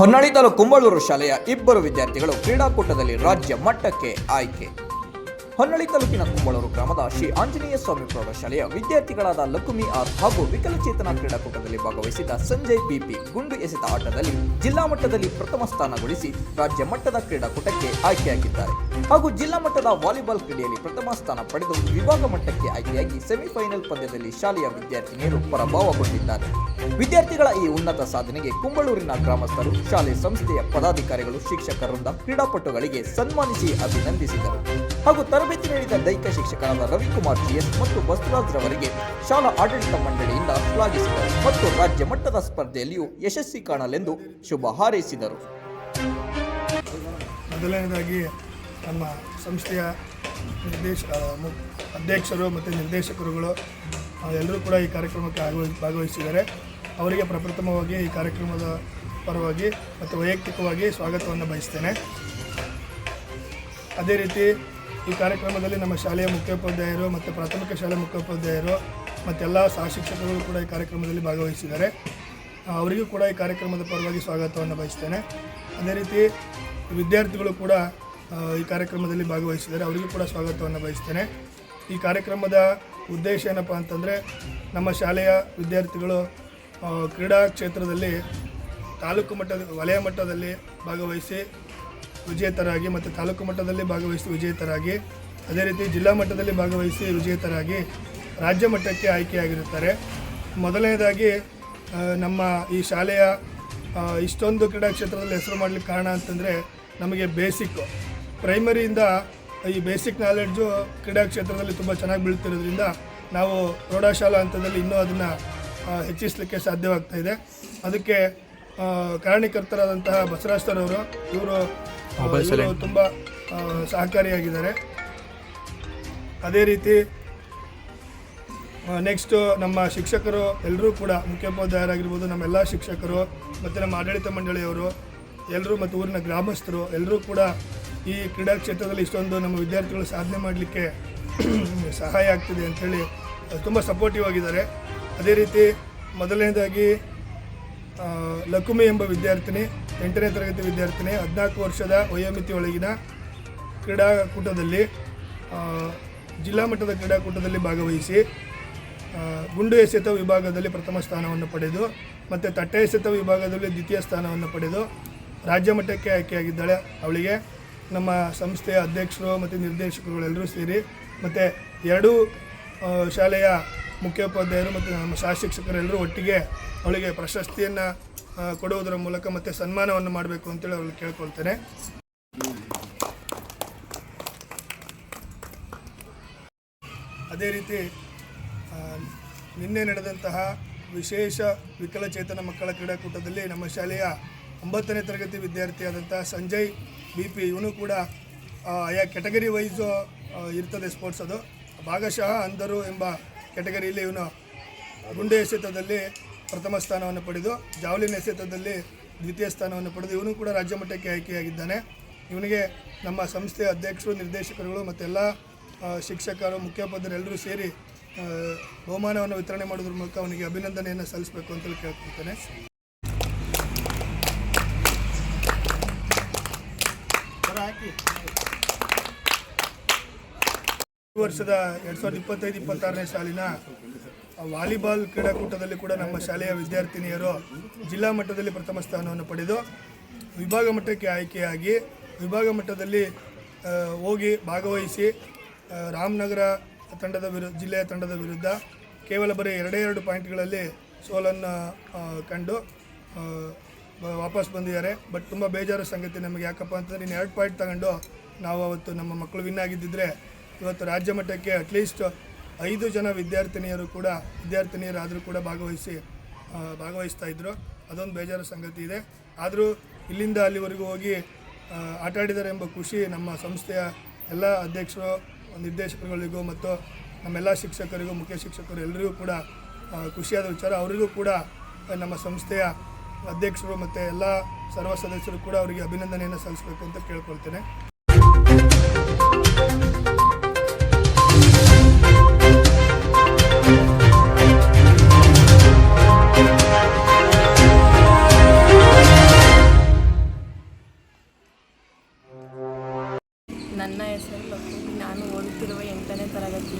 ಹೊನ್ನಾಳಿ ತಾಲೂಕು ಕುಂಬಳೂರು ಶಾಲೆಯ ಇಬ್ಬರು ವಿದ್ಯಾರ್ಥಿಗಳು ಕ್ರೀಡಾಕೂಟದಲ್ಲಿ ರಾಜ್ಯ ಮಟ್ಟಕ್ಕೆ ಆಯ್ಕೆ. ಹೊನ್ನಾಳಿ ತಾಲೂಕಿನ ಕುಂಬಳೂರು ಗ್ರಾಮದ ಶ್ರೀ ಆಂಜನೇಯ ಸ್ವಾಮಿ ಪ್ರೌಢಶಾಲೆಯ ವಿದ್ಯಾರ್ಥಿಗಳಾದ ಲಕುಮಿ ಆರ್ ಹಾಗೂ ವಿಕಲಚೇತನ ಕ್ರೀಡಾಕೂಟದಲ್ಲಿ ಭಾಗವಹಿಸಿದ ಸಂಜಯ್ ಪಿಪಿ ಗುಂಡು ಎಸೆತ ಆಟದಲ್ಲಿ ಜಿಲ್ಲಾ ಮಟ್ಟದಲ್ಲಿ ಪ್ರಥಮ ಸ್ಥಾನ ಗಳಿಸಿ ರಾಜ್ಯ ಮಟ್ಟದ ಕ್ರೀಡಾಕೂಟಕ್ಕೆ ಆಯ್ಕೆಯಾಗಿದ್ದಾರೆ. ಹಾಗೂ ಜಿಲ್ಲಾ ಮಟ್ಟದ ವಾಲಿಬಾಲ್ ಕ್ರೀಡೆಯಲ್ಲಿ ಪ್ರಥಮ ಸ್ಥಾನ ಪಡೆದು ವಿಭಾಗ ಮಟ್ಟಕ್ಕೆ ಆಯ್ಕೆಯಾಗಿ ಸೆಮಿಫೈನಲ್ ಪಂದ್ಯದಲ್ಲಿ ಶಾಲೆಯ ವಿದ್ಯಾರ್ಥಿನಿಯರು ಪರಾಭವಗೊಂಡಿದ್ದಾರೆ. ವಿದ್ಯಾರ್ಥಿಗಳ ಈ ಉನ್ನತ ಸಾಧನೆಗೆ ಕುಂಬಳೂರಿನ ಗ್ರಾಮಸ್ಥರು, ಶಾಲೆ ಸಂಸ್ಥೆಯ ಪದಾಧಿಕಾರಿಗಳು, ಶಿಕ್ಷಕರಿಂದ ಕ್ರೀಡಾಪಟುಗಳಿಗೆ ಸನ್ಮಾನಿಸಿ ಅಭಿನಂದಿಸಿದರು. ಹಾಗೂ ತರಬೇತಿ ನೀಡಿದ ದೈಹಿಕ ಶಿಕ್ಷಕರಾದ ರವಿಕುಮಾರ್ ಜಿಎಸ್ ಮತ್ತು ಬಸವರಾಜ್ ರವರಿಗೆ ಶಾಲಾ ಆಡಳಿತ ಮಂಡಳಿಯಿಂದ ಶ್ಲಾಘಿಸಿದರು ಮತ್ತು ರಾಜ್ಯ ಮಟ್ಟದ ಸ್ಪರ್ಧೆಯಲ್ಲಿಯೂ ಯಶಸ್ವಿ ಕಾಣಲೆಂದು ಶುಭ ಹಾರೈಸಿದರು. ಮೊದಲನೇದಾಗಿ ನಮ್ಮ ಸಂಸ್ಥೆಯ ನಿರ್ದೇಶ ಅಧ್ಯಕ್ಷರು ಮತ್ತು ನಿರ್ದೇಶಕರುಗಳು ಎಲ್ಲರೂ ಕೂಡ ಈ ಕಾರ್ಯಕ್ರಮಕ್ಕೆ ಆಗವ ಭಾಗವಹಿಸಿದ್ದಾರೆ. ಅವರಿಗೆ ಪ್ರಪ್ರಥಮವಾಗಿ ಈ ಕಾರ್ಯಕ್ರಮದ ಪರವಾಗಿ ಮತ್ತು ವೈಯಕ್ತಿಕವಾಗಿ ಸ್ವಾಗತವನ್ನು ಬಯಸ್ತೇನೆ. ಅದೇ ರೀತಿ ಈ ಕಾರ್ಯಕ್ರಮದಲ್ಲಿ ನಮ್ಮ ಶಾಲೆಯ ಮುಖ್ಯೋಪಾಧ್ಯಾಯರು ಮತ್ತು ಪ್ರಾಥಮಿಕ ಶಾಲೆ ಮುಖ್ಯೋಪಾಧ್ಯಾಯರು ಮತ್ತೆಲ್ಲ ಸಹ ಶಿಕ್ಷಕರು ಕೂಡ ಈ ಕಾರ್ಯಕ್ರಮದಲ್ಲಿ ಭಾಗವಹಿಸಿದ್ದಾರೆ. ಅವರಿಗೂ ಕೂಡ ಈ ಕಾರ್ಯಕ್ರಮದ ಪರವಾಗಿ ಸ್ವಾಗತವನ್ನು ಬಯಸ್ತೇನೆ. ಅದೇ ರೀತಿ ವಿದ್ಯಾರ್ಥಿಗಳು ಕೂಡ ಈ ಕಾರ್ಯಕ್ರಮದಲ್ಲಿ ಭಾಗವಹಿಸಿದ್ದಾರೆ. ಅವರಿಗೂ ಕೂಡ ಸ್ವಾಗತವನ್ನು ಬಯಸ್ತೇನೆ. ಈ ಕಾರ್ಯಕ್ರಮದ ಉದ್ದೇಶ ಏನಪ್ಪ ಅಂತಂದರೆ, ನಮ್ಮ ಶಾಲೆಯ ವಿದ್ಯಾರ್ಥಿಗಳು ಕ್ರೀಡಾ ಕ್ಷೇತ್ರದಲ್ಲಿ ತಾಲೂಕು ಮಟ್ಟದ, ವಲಯ ಮಟ್ಟದಲ್ಲಿ ಭಾಗವಹಿಸಿ ವಿಜೇತರಾಗಿ ಮತ್ತು ತಾಲೂಕು ಮಟ್ಟದಲ್ಲಿ ಭಾಗವಹಿಸಿ ವಿಜೇತರಾಗಿ, ಅದೇ ರೀತಿ ಜಿಲ್ಲಾ ಮಟ್ಟದಲ್ಲಿ ಭಾಗವಹಿಸಿ ವಿಜೇತರಾಗಿ ರಾಜ್ಯ ಮಟ್ಟಕ್ಕೆ ಆಯ್ಕೆಯಾಗಿರುತ್ತಾರೆ. ಮೊದಲನೇದಾಗಿ ನಮ್ಮ ಈ ಶಾಲೆಯ ಇಷ್ಟೊಂದು ಕ್ರೀಡಾ ಕ್ಷೇತ್ರದಲ್ಲಿ ಹೆಸರು ಮಾಡಲಿಕ್ಕೆ ಕಾರಣ ಅಂತಂದರೆ ನಮಗೆ ಬೇಸಿಕ್ ಪ್ರೈಮರಿಯಿಂದ ಈ ಬೇಸಿಕ್ ನಾಲೆಡ್ಜು ಕ್ರೀಡಾ ಕ್ಷೇತ್ರದಲ್ಲಿ ತುಂಬ ಚೆನ್ನಾಗಿ ಬೀಳ್ತಿರೋದ್ರಿಂದ ನಾವು ಪ್ರೌಢಶಾಲಾ ಹಂತದಲ್ಲಿ ಇನ್ನೂ ಅದನ್ನು ಹೆಚ್ಚಿಸಲಿಕ್ಕೆ ಸಾಧ್ಯವಾಗ್ತಾ ಇದೆ. ಅದಕ್ಕೆ ಕಾರಣೀಕರ್ತರಾದಂತಹ ಬಸವರಾಜ್ ಅವರು, ಇವರು ತುಂಬ ಸಹಕಾರಿಯಾಗಿದ್ದಾರೆ. ಅದೇ ರೀತಿ ನೆಕ್ಸ್ಟು ನಮ್ಮ ಶಿಕ್ಷಕರು ಎಲ್ಲರೂ ಕೂಡ ಮುಖ್ಯೋಪಾಧ್ಯಾಯರಾಗಿರ್ಬೋದು ನಮ್ಮೆಲ್ಲ ಶಿಕ್ಷಕರು ಮತ್ತು ನಮ್ಮ ಆಡಳಿತ ಮಂಡಳಿಯವರು ಎಲ್ಲರೂ ಮತ್ತು ಊರಿನ ಗ್ರಾಮಸ್ಥರು ಎಲ್ಲರೂ ಕೂಡ ಈ ಕ್ರೀಡಾ ಕ್ಷೇತ್ರದಲ್ಲಿ ಇಷ್ಟೊಂದು ನಮ್ಮ ವಿದ್ಯಾರ್ಥಿಗಳು ಸಾಧನೆ ಮಾಡಲಿಕ್ಕೆ ಸಹಾಯ ಆಗ್ತಿದೆ ಅಂಥೇಳಿ ತುಂಬ ಸಪೋರ್ಟಿವ್ ಆಗಿದ್ದಾರೆ. ಅದೇ ರೀತಿ ಮೊದಲನೇದಾಗಿ ಲಕುಮಿ ಎಂಬ ವಿದ್ಯಾರ್ಥಿನಿ, ಎಂಟನೇ ತರಗತಿ ವಿದ್ಯಾರ್ಥಿನಿ, ಹದಿನಾಲ್ಕು ವರ್ಷದ ವಯೋಮಿತಿ ಒಳಗಿನ ಕ್ರೀಡಾಕೂಟದಲ್ಲಿ ಜಿಲ್ಲಾ ಮಟ್ಟದ ಕ್ರೀಡಾಕೂಟದಲ್ಲಿ ಭಾಗವಹಿಸಿ ಗುಂಡು ಎಸೆತ ವಿಭಾಗದಲ್ಲಿ ಪ್ರಥಮ ಸ್ಥಾನವನ್ನು ಪಡೆದು ಮತ್ತು ತಟ್ಟೆ ಎಸೆತ ವಿಭಾಗದಲ್ಲಿ ದ್ವಿತೀಯ ಸ್ಥಾನವನ್ನು ಪಡೆದು ರಾಜ್ಯ ಮಟ್ಟಕ್ಕೆ ಆಯ್ಕೆಯಾಗಿದ್ದಾಳೆ. ಅವಳಿಗೆ ನಮ್ಮ ಸಂಸ್ಥೆಯ ಅಧ್ಯಕ್ಷರು ಮತ್ತು ನಿರ್ದೇಶಕರುಗಳೆಲ್ಲರೂ ಸೇರಿ ಮತ್ತು ಎರಡೂ ಶಾಲೆಯ ಮುಖ್ಯೋಪಾಧ್ಯಾಯರು ಮತ್ತು ನಮ್ಮ ಸಹ ಶಿಕ್ಷಕರೆಲ್ಲರೂ ಒಟ್ಟಿಗೆ ಅವಳಿಗೆ ಪ್ರಶಸ್ತಿಯನ್ನು ಕೊಡುವುದರ ಮೂಲಕ ಮತ್ತು ಸನ್ಮಾನವನ್ನು ಮಾಡಬೇಕು ಅಂತೇಳಿ ಅವಳು ಕೇಳ್ಕೊಳ್ತೇನೆ. ಅದೇ ರೀತಿ ನಿನ್ನೆ ನಡೆದಂತಹ ವಿಶೇಷ ವಿಕಲಚೇತನ ಮಕ್ಕಳ ಕ್ರೀಡಾಕೂಟದಲ್ಲಿ ನಮ್ಮ ಶಾಲೆಯ ಒಂಬತ್ತನೇ ತರಗತಿ ವಿದ್ಯಾರ್ಥಿಯಾದಂಥ ಸಂಜಯ್ ಬಿ ಪಿ ಇವನು ಕೂಡ ಆಯಾ ಕ್ಯಾಟಗರಿ ವೈಸು ಇರ್ತದೆ ಸ್ಪೋರ್ಟ್ಸ್ ಅದು. ಭಾಗಶಃ ಅಂಧರು ಎಂಬ ಕೆಟಗರಿಯಲ್ಲಿ ಇವನು ಗುಂಡೆ ಎಸೆತದಲ್ಲಿ ಪ್ರಥಮ ಸ್ಥಾನವನ್ನು ಪಡೆದು, ಜಾವ್ಲಿನ್ ಎಸೆತದಲ್ಲಿ ದ್ವಿತೀಯ ಸ್ಥಾನವನ್ನು ಪಡೆದು ಇವನು ಕೂಡ ರಾಜ್ಯ ಮಟ್ಟಕ್ಕೆ ಆಯ್ಕೆಯಾಗಿದ್ದಾನೆ. ಇವನಿಗೆ ನಮ್ಮ ಸಂಸ್ಥೆಯ ಅಧ್ಯಕ್ಷರು, ನಿರ್ದೇಶಕರುಗಳು ಮತ್ತು ಎಲ್ಲ ಶಿಕ್ಷಕರು, ಮುಖ್ಯೋಪಾಧ್ಯಾಯರು ಎಲ್ಲರೂ ಸೇರಿ ಬಹುಮಾನವನ್ನು ವಿತರಣೆ ಮಾಡೋದ್ರ ಮೂಲಕ ಅವನಿಗೆ ಅಭಿನಂದನೆಯನ್ನು ಸಲ್ಲಿಸಬೇಕು ಅಂತೇಳಿ ಕೇಳ್ಕೊಳ್ತೇನೆ. ಈ ವರ್ಷದ ಎರಡು ಸಾವಿರದ ಇಪ್ಪತ್ತೈದು, ಇಪ್ಪತ್ತಾರನೇ ಸಾಲಿನ ವಾಲಿಬಾಲ್ ಕ್ರೀಡಾಕೂಟದಲ್ಲಿ ಕೂಡ ನಮ್ಮ ಶಾಲೆಯ ವಿದ್ಯಾರ್ಥಿನಿಯರು ಜಿಲ್ಲಾ ಮಟ್ಟದಲ್ಲಿ ಪ್ರಥಮ ಸ್ಥಾನವನ್ನು ಪಡೆದು ವಿಭಾಗ ಮಟ್ಟಕ್ಕೆ ಆಯ್ಕೆಯಾಗಿ ವಿಭಾಗ ಮಟ್ಟದಲ್ಲಿ ಹೋಗಿ ಭಾಗವಹಿಸಿ ರಾಮನಗರ ತಂಡದ ವಿರು, ಜಿಲ್ಲೆಯ ತಂಡದ ವಿರುದ್ಧ ಕೇವಲ ಬರೀ ಎರಡೇ ಎರಡು ಪಾಯಿಂಟ್ಗಳಲ್ಲಿ ಸೋಲನ್ನು ಕಂಡು ವಾಪಸ್ ಬಂದಿದ್ದಾರೆ. ಬಟ್ ತುಂಬ ಬೇಜಾರು ಸಂಗತಿ ನಮಗೆ ಯಾಕಪ್ಪ ಅಂತಂದರೆ ಇನ್ನು ಎರಡು ಪಾಯಿಂಟ್ ತಗೊಂಡು ನಾವು ಅವತ್ತು ನಮ್ಮ ಮಕ್ಕಳು ವಿನ್ ಆಗಿದ್ದಿದ್ರೆ ಇವತ್ತು ರಾಜ್ಯ ಮಟ್ಟಕ್ಕೆ ಅಟ್ಲೀಸ್ಟ್ ಐದು ಜನ ವಿದ್ಯಾರ್ಥಿನಿಯರು ಕೂಡ, ವಿದ್ಯಾರ್ಥಿನಿಯರಾದರೂ ಕೂಡ ಭಾಗವಹಿಸಿ ಭಾಗವಹಿಸ್ತಾ ಇದ್ದರು ಅದೊಂದು ಬೇಜಾರು ಸಂಗತಿ ಇದೆ. ಆದರೂ ಇಲ್ಲಿಂದ ಅಲ್ಲಿವರೆಗೂ ಹೋಗಿ ಆಟಾಡಿದ್ದಾರೆ ಎಂಬ ಖುಷಿ ನಮ್ಮ ಸಂಸ್ಥೆಯ ಎಲ್ಲ ಅಧ್ಯಕ್ಷರು, ನಿರ್ದೇಶಕರುಗಳಿಗೂ ಮತ್ತು ನಮ್ಮೆಲ್ಲ ಶಿಕ್ಷಕರಿಗೂ, ಮುಖ್ಯ ಶಿಕ್ಷಕರು ಎಲ್ಲರಿಗೂ ಕೂಡ ಖುಷಿಯಾದ ವಿಚಾರ. ಅವರಿಗೂ ಕೂಡ ನಮ್ಮ ಸಂಸ್ಥೆಯ ಅಧ್ಯಕ್ಷರು ಮತ್ತು ಎಲ್ಲ ಸರ್ವ ಸದಸ್ಯರು ಕೂಡ ಅವರಿಗೆ ಅಭಿನಂದನೆಯನ್ನು ಸಲ್ಲಿಸಬೇಕು ಅಂತ ಕೇಳ್ಕೊಳ್ತೇನೆ. ನನ್ನ ಹೆಸರು ಲಕ್ಷ್ಮಿ ನಾನು ಓದುತ್ತಿರುವ ಎಂಟನೇ ತರಗತಿ.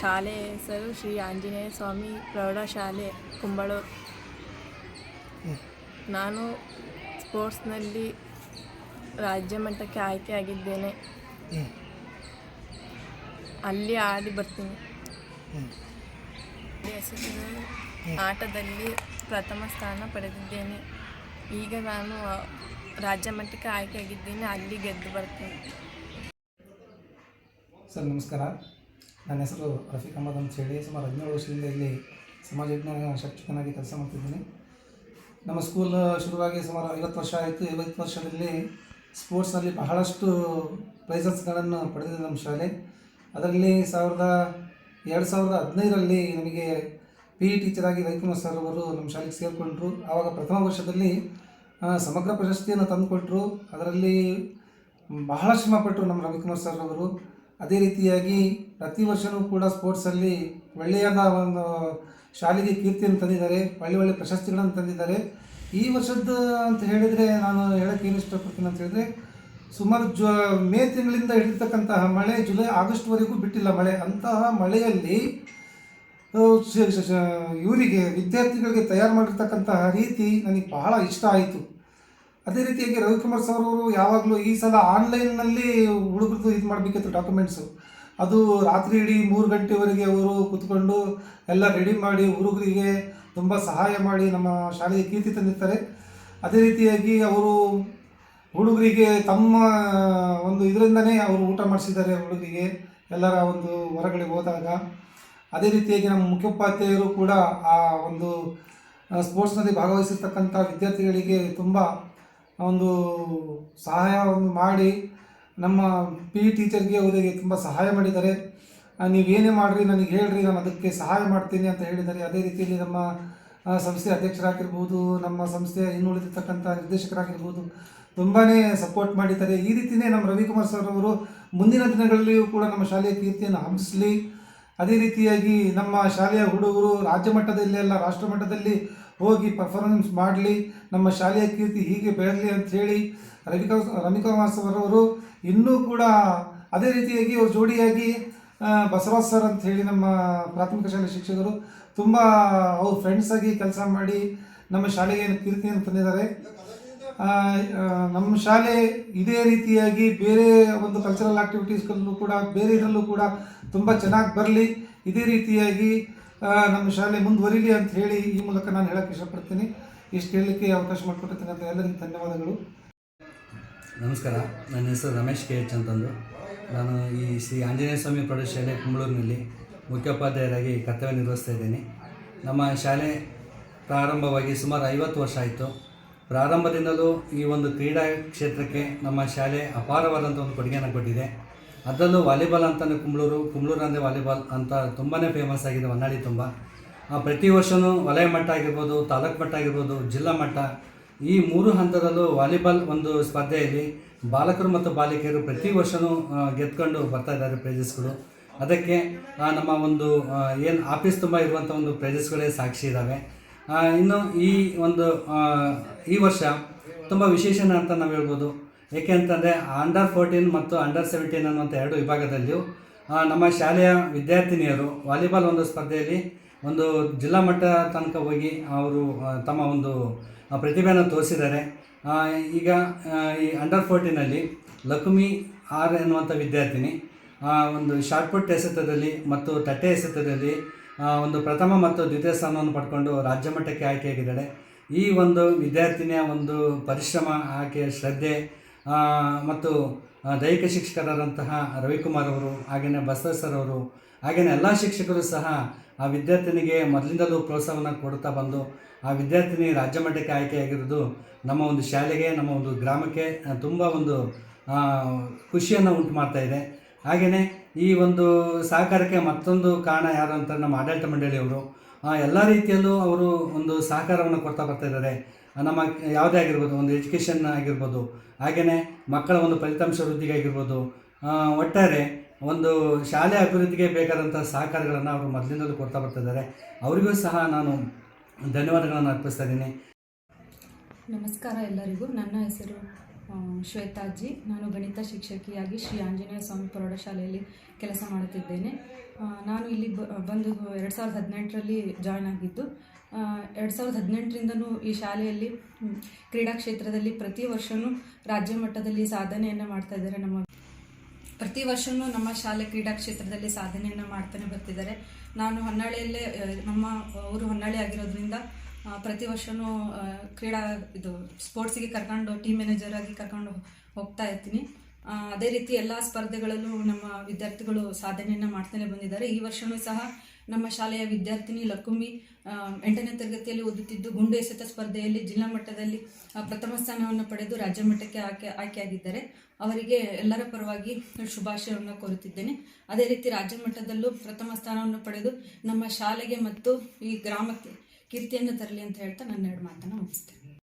ಶಾಲೆ ಹೆಸರು ಶ್ರೀ ಆಂಜನೇಯ ಸ್ವಾಮಿ ಪ್ರೌಢಶಾಲೆ ಕುಂಬಳೂರು ನಾನು ಸ್ಪೋರ್ಟ್ಸ್ನಲ್ಲಿ ರಾಜ್ಯ ಮಟ್ಟಕ್ಕೆ ಆಯ್ಕೆಯಾಗಿದ್ದೇನೆ ಆಗಿದ್ದೇನೆ. ಅಲ್ಲಿ ಆಡಿ ಬರ್ತೀನಿ. ಆಟದಲ್ಲಿ ಪ್ರಥಮ ಸ್ಥಾನ ಪಡೆದಿದ್ದೇನೆ. ಈಗ ನಾನು ರಾಜ್ಯ ಮಟ್ಟಕ್ಕೆ ಆಯ್ಕೆಯಾಗಿದ್ದೀನಿ, ಅಲ್ಲಿ ಗೆದ್ದು ಬರ್ತೀನಿ. ಸರ್, ನಮಸ್ಕಾರ. ನನ್ನ ಹೆಸರು ರಫೀಕ್ ಅಹಮದ್ ಅಂತ ಹೇಳಿ, ಸುಮಾರು ಹದಿನೇಳು ವರ್ಷದಿಂದ ಇಲ್ಲಿ ಸಮಾಜ ವಿಜ್ಞಾನ ಶಿಕ್ಷಕನಾಗಿ ಕೆಲಸ ಮಾಡ್ತಿದ್ದೀನಿ. ನಮ್ಮ ಸ್ಕೂಲ್ ಶುರುವಾಗಿ ಸುಮಾರು ಐವತ್ತು ವರ್ಷ ಆಯಿತು. ಐವತ್ತು ವರ್ಷದಲ್ಲಿ ಸ್ಪೋರ್ಟ್ಸ್ನಲ್ಲಿ ಬಹಳಷ್ಟು ಪ್ರೈಸಸ್ಗಳನ್ನು ಪಡೆದಿದೆ ನಮ್ಮ ಶಾಲೆ. ಅದರಲ್ಲಿ ಸಾವಿರದ ಎರಡು ಸಾವಿರದ ಹದಿನೈದರಲ್ಲಿ ನಮಗೆ ಪಿ ಇ ಟೀಚರಾಗಿ ರವಿಕುಮಾರ್ ಸರ್ ಅವರು ನಮ್ಮ ಶಾಲೆಗೆ ಸೇರಿಕೊಂಡರು. ಆವಾಗ ಪ್ರಥಮ ವರ್ಷದಲ್ಲಿ ಸಮಗ್ರ ಪ್ರಶಸ್ತಿಯನ್ನು ತಂದುಕೊಟ್ರು ಅದರಲ್ಲಿ ಬಹಳ ಶ್ರಮಪಟ್ಟರು ನಮ್ಮ ರವಿಕುಮಾರ್ ಸರ್ ಅವರು ಅದೇ ರೀತಿಯಾಗಿ ಪ್ರತಿ ವರ್ಷವೂ ಕೂಡ ಸ್ಪೋರ್ಟ್ಸಲ್ಲಿ ಒಳ್ಳೆಯದ ಒಂದು ಶಾಲೆಗೆ ಕೀರ್ತಿಯನ್ನು ತಂದಿದ್ದಾರೆ ಒಳ್ಳೆ ಒಳ್ಳೆ ಪ್ರಶಸ್ತಿಗಳನ್ನು ತಂದಿದ್ದಾರೆ ಈ ವರ್ಷದ್ದು ಅಂತ ಹೇಳಿದರೆ ನಾನು ಹೇಳೋಕ್ಕೆ ಏನು ಇಷ್ಟಪಡ್ತೀನಿ ಅಂತ ಹೇಳಿದ್ರೆ ಸುಮಾರು ಜ ಮೇ ತಿಂಗಳಿಂದ ಹಿಡಿತಕ್ಕಂತಹ ಮಳೆ ಜುಲೈ ಆಗಸ್ಟ್ವರೆಗೂ ಬಿಟ್ಟಿಲ್ಲ ಮಳೆ ಅಂತಹ ಮಳೆಯಲ್ಲಿ ಇವರಿಗೆ ವಿದ್ಯಾರ್ಥಿಗಳಿಗೆ ತಯಾರು ಮಾಡಿರ್ತಕ್ಕಂತಹ ರೀತಿ ನನಗೆ ಬಹಳ ಇಷ್ಟ ಆಯಿತು ಅದೇ ರೀತಿಯಾಗಿ ರವಿಕುಮಾರ್ ಸರ್ ಅವರು ಯಾವಾಗಲೂ ಈ ಸಲ ಆನ್ಲೈನ್ನಲ್ಲಿ ಹುಡುಗರದ್ದು ಇದು ಮಾಡಬೇಕಿತ್ತು ಡಾಕ್ಯುಮೆಂಟ್ಸು. ಅದು ರಾತ್ರಿ ಇಡೀ ಮೂರು ಗಂಟೆವರೆಗೆ ಅವರು ಕೂತ್ಕೊಂಡು ಎಲ್ಲ ರೆಡಿ ಮಾಡಿ ಹುಡುಗರಿಗೆ ತುಂಬ ಸಹಾಯ ಮಾಡಿ ನಮ್ಮ ಶಾಲೆಗೆ ಕೀರ್ತಿ ತಂದಿರ್ತಾರೆ. ಅದೇ ರೀತಿಯಾಗಿ ಅವರು ಹುಡುಗರಿಗೆ ತಮ್ಮ ಒಂದು ಇದರಿಂದನೇ ಅವರು ಊಟ ಮಾಡಿಸಿದ್ದಾರೆ ಹುಡುಗರಿಗೆ ಎಲ್ಲರ ಒಂದು ಹೊರಗಡೆ ಹೋದಾಗ. ಅದೇ ರೀತಿಯಾಗಿ ನಮ್ಮ ಮುಖ್ಯೋಪಾಧ್ಯಾಯರು ಕೂಡ ಆ ಒಂದು ಸ್ಪೋರ್ಟ್ಸ್ನಲ್ಲಿ ಭಾಗವಹಿಸಿರ್ತಕ್ಕಂಥ ವಿದ್ಯಾರ್ಥಿಗಳಿಗೆ ತುಂಬ ಒಂದು ಸಹಾಯವನ್ನು ಮಾಡಿ ನಮ್ಮ ಪಿ ಇ ಟೀಚರ್ಗೆ ಅವರಿಗೆ ತುಂಬ ಸಹಾಯ ಮಾಡಿದ್ದಾರೆ. ನೀವೇನೇ ಮಾಡಿರಿ, ನನಗೆ ಹೇಳ್ರಿ, ನಾನು ಅದಕ್ಕೆ ಸಹಾಯ ಮಾಡ್ತೀನಿ ಅಂತ ಹೇಳಿದ್ದಾರೆ. ಅದೇ ರೀತಿಯಲ್ಲಿ ನಮ್ಮ ಸಂಸ್ಥೆ ಅಧ್ಯಕ್ಷರಾಗಿರ್ಬೋದು, ನಮ್ಮ ಸಂಸ್ಥೆಯ ಇನ್ನುಳಿದಿರ್ತಕ್ಕಂಥ ನಿರ್ದೇಶಕರಾಗಿರ್ಬೋದು ತುಂಬಾ ಸಪೋರ್ಟ್ ಮಾಡಿದ್ದಾರೆ. ಈ ರೀತಿಯೇ ನಮ್ಮ ರವಿಕುಮಾರ್ ಸರ್ ಅವರು ಮುಂದಿನ ದಿನಗಳಲ್ಲಿಯೂ ಕೂಡ ನಮ್ಮ ಶಾಲೆಯ ಕೀರ್ತಿಯನ್ನು ಹಂಸಲಿ ಅದೇ ರೀತಿಯಾಗಿ ನಮ್ಮ ಶಾಲೆಯ ಹುಡುಗರು ರಾಜ್ಯ ಮಟ್ಟದಲ್ಲಿ ಅಲ್ಲ, ರಾಷ್ಟ್ರ ಮಟ್ಟದಲ್ಲಿ ಹೋಗಿ ಪರ್ಫಾರ್ಮೆನ್ಸ್ ಮಾಡಲಿ, ನಮ್ಮ ಶಾಲೆಯ ಕೀರ್ತಿ ಹೀಗೆ ಬೆಳಗಲಿ ಅಂತ ರವಿಕಾ ರಮಿಕಾ ಸರ್ ಅವರು ಇನ್ನೂ ಕೂಡ ಅದೇ ರೀತಿಯಾಗಿ ಅವ್ರ ಜೋಡಿಯಾಗಿ ಬಸವಾಸ್ ಸರ್ ಅಂತ ಹೇಳಿ ನಮ್ಮ ಪ್ರಾಥಮಿಕ ಶಾಲೆ ಶಿಕ್ಷಕರು ತುಂಬ ಅವ್ರ ಫ್ರೆಂಡ್ಸ್ ಆಗಿ ಕೆಲಸ ಮಾಡಿ ನಮ್ಮ ಶಾಲೆಗೆ ಕೀರ್ತಿಯನ್ನು ತಂದಿದ್ದಾರೆ. ನಮ್ಮ ಶಾಲೆ ಇದೇ ರೀತಿಯಾಗಿ ಬೇರೆ ಒಂದು ಕಲ್ಚರಲ್ ಆಕ್ಟಿವಿಟೀಸ್ಗಳಲ್ಲೂ ಕೂಡ, ಬೇರೆ ಇದರಲ್ಲೂ ಕೂಡ ತುಂಬ ಚೆನ್ನಾಗಿ ಬರಲಿ. ಇದೇ ರೀತಿಯಾಗಿ ನಮ್ಮ ಶಾಲೆ ಮುಂದುವರಿಲಿ ಅಂತ ಹೇಳಿ ಈ ಮೂಲಕ ನಾನು ಹೇಳಕ್ಕೆ ಇಷ್ಟಪಡ್ತೀನಿ. ಇಷ್ಟು ಹೇಳಲಿಕ್ಕೆ ಅವಕಾಶ ಮಾಡಿಕೊಟ್ಟಿರ್ತಕ್ಕಂಥ ಎಲ್ಲರಿಗೂ ಧನ್ಯವಾದಗಳು. ನಮಸ್ಕಾರ. ನನ್ನ ಹೆಸರು ರಮೇಶ್ ಕೆ ಎಚ್ ಅಂತಂದು. ನಾನು ಈ ಶ್ರೀ ಆಂಜನೇಯ ಸ್ವಾಮಿ ಪ್ರೌಢಶಾಲೆ ಕುಂಬಳೂರಿನಲ್ಲಿ ಮುಖ್ಯೋಪಾಧ್ಯಾಯರಾಗಿ ಕರ್ತವ್ಯ ನಿರ್ವಹಿಸ್ತಾ ಇದ್ದೀನಿ. ನಮ್ಮ ಶಾಲೆ ಪ್ರಾರಂಭವಾಗಿ ಸುಮಾರು ಐವತ್ತು ವರ್ಷ ಆಯಿತು. ಪ್ರಾರಂಭದಿಂದಲೂ ಈ ಒಂದು ಕ್ರೀಡಾ ಕ್ಷೇತ್ರಕ್ಕೆ ನಮ್ಮ ಶಾಲೆ ಅಪಾರವಾದಂಥ ಒಂದು ಕೊಡುಗೆಯನ್ನು ಕೊಟ್ಟಿದೆ. ಅದರಲ್ಲೂ ವಾಲಿಬಾಲ್ ಅಂತಲೇ ಕುಂಬಳೂರು ಕುಂಬಳೂರು ಅಂದರೆ ವಾಲಿಬಾಲ್ ಅಂತ ತುಂಬಾ ಫೇಮಸ್ ಆಗಿದೆ, ಹೊನ್ನಾಳಿ ತುಂಬ. ಪ್ರತಿ ವರ್ಷವೂ ವಲಯ ಮಟ್ಟ ಆಗಿರ್ಬೋದು, ತಾಲೂಕು ಮಟ್ಟ ಆಗಿರ್ಬೋದು, ಜಿಲ್ಲಾ ಮಟ್ಟ, ಈ ಮೂರು ಹಂತದಲ್ಲೂ ವಾಲಿಬಾಲ್ ಒಂದು ಸ್ಪರ್ಧೆಯಲ್ಲಿ ಬಾಲಕರು ಮತ್ತು ಬಾಲಿಕೆಯರು ಪ್ರತಿ ವರ್ಷವೂ ಗೆದ್ಕೊಂಡು ಬರ್ತಾ ಇದ್ದಾರೆ ಪ್ರೈಸಸ್ಗಳು ಅದಕ್ಕೆ ನಮ್ಮ ಒಂದು ಏನು ಆಫೀಸ್ ತುಂಬ ಇರುವಂಥ ಒಂದು ಪ್ರೈಸಸ್ಗಳೇ ಸಾಕ್ಷಿ ಇದ್ದಾವೆ ಇನ್ನು ಈ ಒಂದು ಈ ವರ್ಷ ತುಂಬ ವಿಶೇಷನ ಅಂತ ನಾವು ಹೇಳ್ಬೋದು. ಏಕೆ ಅಂತಂದರೆ ಅಂಡರ್ ಫೋರ್ಟೀನ್ ಮತ್ತು ಅಂಡರ್ ಸೆವೆಂಟೀನ್ ಅನ್ನುವಂಥ ಎರಡು ವಿಭಾಗದಲ್ಲಿಯೂ ನಮ್ಮ ಶಾಲೆಯ ವಿದ್ಯಾರ್ಥಿನಿಯರು ವಾಲಿಬಾಲ್ ಒಂದು ಸ್ಪರ್ಧೆಯಲ್ಲಿ ಒಂದು ಜಿಲ್ಲಾ ಮಟ್ಟ ತನಕ ಹೋಗಿ ಅವರು ತಮ್ಮ ಒಂದು ಪ್ರತಿಭೆಯನ್ನು ತೋರಿಸಿದ್ದಾರೆ. ಈಗ ಈ ಅಂಡರ್ ಫೋರ್ಟೀನಲ್ಲಿ ಲಕ್ಷ್ಮಿ ಆರ್ ಎನ್ನುವಂಥ ವಿದ್ಯಾರ್ಥಿನಿ ಒಂದು ಶಾರ್ಟ್ ಪುಟ್ ಎಸೆತದಲ್ಲಿ ಮತ್ತು ತಟ್ಟೆ ಎಸೆತದಲ್ಲಿ ಒಂದು ಪ್ರಥಮ ಮತ್ತು ದ್ವಿತೀಯ ಸ್ಥಾನವನ್ನು ಪಡ್ಕೊಂಡು ರಾಜ್ಯ ಮಟ್ಟಕ್ಕೆ ಆಯ್ಕೆಯಾಗಿದ್ದಾಳೆ. ಈ ಒಂದು ವಿದ್ಯಾರ್ಥಿನಿಯ ಒಂದು ಪರಿಶ್ರಮ, ಆಕೆಯ ಶ್ರದ್ಧೆ ಮತ್ತು ದೈಹಿಕ ಶಿಕ್ಷಕರಾದಂತಹ ರವಿಕುಮಾರ್ ಅವರು ಹಾಗೆಯೇ ಬಸವ ಸರ್ ಅವರು ಹಾಗೆಯೇ ಎಲ್ಲ ಶಿಕ್ಷಕರು ಸಹ ಆ ವಿದ್ಯಾರ್ಥಿನಿಗೆ ಮೊದಲಿಂದಲೂ ಪ್ರೋತ್ಸಾಹವನ್ನು ಕೊಡ್ತಾ ಬಂದು, ಆ ವಿದ್ಯಾರ್ಥಿನಿ ರಾಜ್ಯ ಮಟ್ಟಕ್ಕೆ ಆಯ್ಕೆಯಾಗಿರೋದು ನಮ್ಮ ಒಂದು ಶಾಲೆಗೆ, ನಮ್ಮ ಒಂದು ಗ್ರಾಮಕ್ಕೆ ತುಂಬ ಒಂದು ಖುಷಿಯನ್ನು ಉಂಟು ಮಾಡ್ತಾ ಇದೆ. ಹಾಗೆಯೇ ಈ ಒಂದು ಸಹಕಾರಕ್ಕೆ ಮತ್ತೊಂದು ಕಾರಣ ಯಾರು ಅಂತ ನಮ್ಮ ಆಡಳಿತ ಮಂಡಳಿಯವರು ಎಲ್ಲ ರೀತಿಯಲ್ಲೂ ಅವರು ಒಂದು ಸಹಕಾರವನ್ನು ಕೊಡ್ತಾ ಬರ್ತಾ ಇದ್ದಾರೆ. ನಮ್ಮ ಯಾವುದೇ ಆಗಿರ್ಬೋದು, ಒಂದು ಎಜುಕೇಷನ್ ಆಗಿರ್ಬೋದು ಹಾಗೆಯೇ ಮಕ್ಕಳ ಒಂದು ಫಲಿತಾಂಶ ವೃದ್ಧಿಗಾಗಿರ್ಬೋದು ಒಟ್ಟಾರೆ ಒಂದು ಶಾಲೆ ಅಭಿವೃದ್ಧಿಗೆ ಬೇಕಾದಂಥ ಸಹಕಾರಗಳನ್ನು ಅವರು ಮೊದಲಿಂದಲೂ ಕೊಡ್ತಾ ಬರ್ತಾ ಇದ್ದಾರೆ. ಅವರಿಗೂ ಸಹ ನಾನು ಧನ್ಯವಾದಗಳನ್ನು ಅರ್ಪಿಸ್ತಾ ಇದ್ದೀನಿ. ನಮಸ್ಕಾರ ಎಲ್ಲರಿಗೂ. ನನ್ನ ಹೆಸರು ಶ್ವೇತಾಜಿ. ನಾನು ಗಣಿತ ಶಿಕ್ಷಕಿಯಾಗಿ ಶ್ರೀ ಆಂಜನೇಯ ಸ್ವಾಮಿ ಪ್ರೌಢಶಾಲೆಯಲ್ಲಿ ಕೆಲಸ ಮಾಡುತ್ತಿದ್ದೇನೆ. ನಾನು ಇಲ್ಲಿ ಬಂದು ಎರಡು ಸಾವಿರದ ಹದಿನೆಂಟರಲ್ಲಿ ಜಾಯ್ನ್ ಆಗಿದ್ದು ಎರಡು ಸಾವಿರದ ಹದಿನೆಂಟರಿಂದನೂ ಈ ಶಾಲೆಯಲ್ಲಿ ಕ್ರೀಡಾ ಕ್ಷೇತ್ರದಲ್ಲಿ ಪ್ರತಿ ವರ್ಷವೂ ರಾಜ್ಯ ಮಟ್ಟದಲ್ಲಿ ಸಾಧನೆಯನ್ನು ಮಾಡ್ತಾ ಇದ್ದಾರೆ ನಮ್ಮ ಪ್ರತಿ ವರ್ಷವೂ ನಮ್ಮ ಶಾಲೆ ಕ್ರೀಡಾ ಕ್ಷೇತ್ರದಲ್ಲಿ ಸಾಧನೆಯನ್ನು ಮಾಡ್ತಾನೆ ಬರ್ತಿದ್ದಾರೆ. ನಾನು ಹೊನ್ನಾಳಿಯಲ್ಲೇ ನಮ್ಮ ಊರು ಹೊನ್ನಾಳಿ ಆಗಿರೋದ್ರಿಂದ ಪ್ರತಿ ವರ್ಷವೂ ಕ್ರೀಡಾ, ಇದು, ಸ್ಪೋರ್ಟ್ಸಿಗೆ ಕರ್ಕೊಂಡು, ಟೀಮ್ ಮ್ಯಾನೇಜರ್ ಆಗಿ ಕರ್ಕೊಂಡು ಹೋಗ್ತಾ ಇರ್ತೀನಿ. ಅದೇ ರೀತಿ ಎಲ್ಲ ಸ್ಪರ್ಧೆಗಳಲ್ಲೂ ನಮ್ಮ ವಿದ್ಯಾರ್ಥಿಗಳು ಸಾಧನೆಯನ್ನು ಮಾಡ್ತಾನೆ ಬಂದಿದ್ದಾರೆ. ಈ ವರ್ಷವೂ ಸಹ ನಮ್ಮ ಶಾಲೆಯ ವಿದ್ಯಾರ್ಥಿನಿ ಲಕ್ಕುಂಬಿ ಎಂಟನೇ ತರಗತಿಯಲ್ಲಿ ಓದುತ್ತಿದ್ದು ಗುಂಡು ಎಸೆತ ಸ್ಪರ್ಧೆಯಲ್ಲಿ ಜಿಲ್ಲಾ ಮಟ್ಟದಲ್ಲಿ ಪ್ರಥಮ ಸ್ಥಾನವನ್ನು ಪಡೆದು ರಾಜ್ಯ ಮಟ್ಟಕ್ಕೆ ಆಕೆ, ಆಯ್ಕೆಯಾಗಿದ್ದಾರೆ. ಅವರಿಗೆ ಎಲ್ಲರ ಪರವಾಗಿ ಶುಭಾಶಯವನ್ನು ಕೋರುತ್ತಿದ್ದೇನೆ. ಅದೇ ರೀತಿ ರಾಜ್ಯ ಮಟ್ಟದಲ್ಲೂ ಪ್ರಥಮ ಸ್ಥಾನವನ್ನು ಪಡೆದು ನಮ್ಮ ಶಾಲೆಗೆ ಮತ್ತು ಈ ಗ್ರಾಮಕ್ಕೆ ಕೀರ್ತಿಯನ್ನು ತರಲಿ ಅಂತ ಹೇಳ್ತಾ ನನ್ನ ಎರಡು ಮಾತನ್ನು ಮುಗಿಸ್ತೇನೆ.